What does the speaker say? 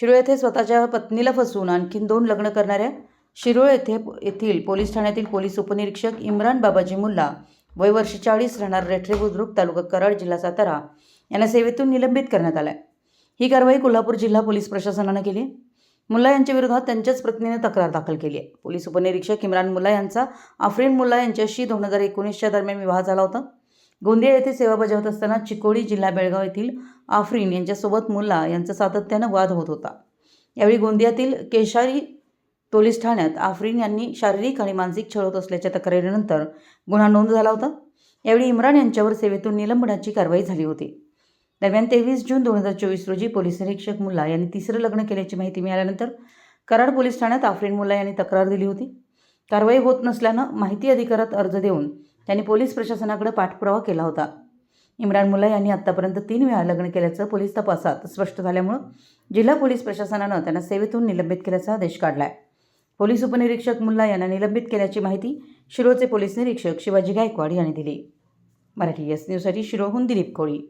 शिरोळ येथे स्वतःच्या पत्नीला फसवून आणखीन दोन लग्न करणाऱ्या शिरोळ येथे येथील पोलीस ठाण्यातील पोलीस उपनिरीक्षक इम्रान बाबाजी मुल्ला वय वर्ष चाळीस राहणार रेठरे बुद्रुक तालुका कराड जिल्हा सातारा यांना सेवेतून निलंबित करण्यात आलाय. आहे ही कारवाई कोल्हापूर जिल्हा पोलीस प्रशासनानं केली मुल्ला यांच्या विरोधात त्यांच्याच पत्नीने तक्रार दाखल केली आहे. पोलीस उपनिरीक्षक इम्रान मुल्ला यांचा आफ्रिन मुल्ला यांच्याशी दोन हजार एकोणीसच्या दरम्यान विवाह झाला होता. गोंदिया येथे सेवा बजावत असताना चिकोडी जिल्हा बेळगाव येथील आफरीन यांच्यासोबत मुल्ला यांचा सातत्यानं वाद होत होता. यावेळी गोंदियातील केशारी पोलीस ठाण्यात आफरीन यांनी शारीरिक आणि मानसिक छळ होत असल्याच्या तक्रारीनंतर गुन्हा नोंद झाला होता. यावेळी इम्रान यांच्यावर सेवेतून निलंबनाची कारवाई झाली होती. दरम्यान तेवीस जून दोन हजार चोवीस रोजी पोलीस निरीक्षक मुल्ला यांनी तिसरं लग्न केल्याची माहिती मिळाल्यानंतर कराड पोलीस ठाण्यात आफरीन मुल्ला यांनी तक्रार दिली होती. कारवाई होत नसल्यानं माहिती अधिकारात अर्ज देऊन त्यांनी पोलीस प्रशासनाकडे पाठपुरावा केला होता. इम्रान मुल्ला यांनी आत्तापर्यंत तीन वेळा लग्न केल्याचं पोलीस तपासात स्पष्ट झाल्यामुळं जिल्हा पोलीस प्रशासनानं त्यांना सेवेतून निलंबित केल्याचा आदेश काढला आहे पोलीस उपनिरीक्षक मुल्ला यांना निलंबित केल्याची माहिती शिरोचे पोलीस निरीक्षक शिवाजी गायकवाड यांनी दिली. मराठी एस न्यूजसाठी शिरोहून दिलीप कोळी.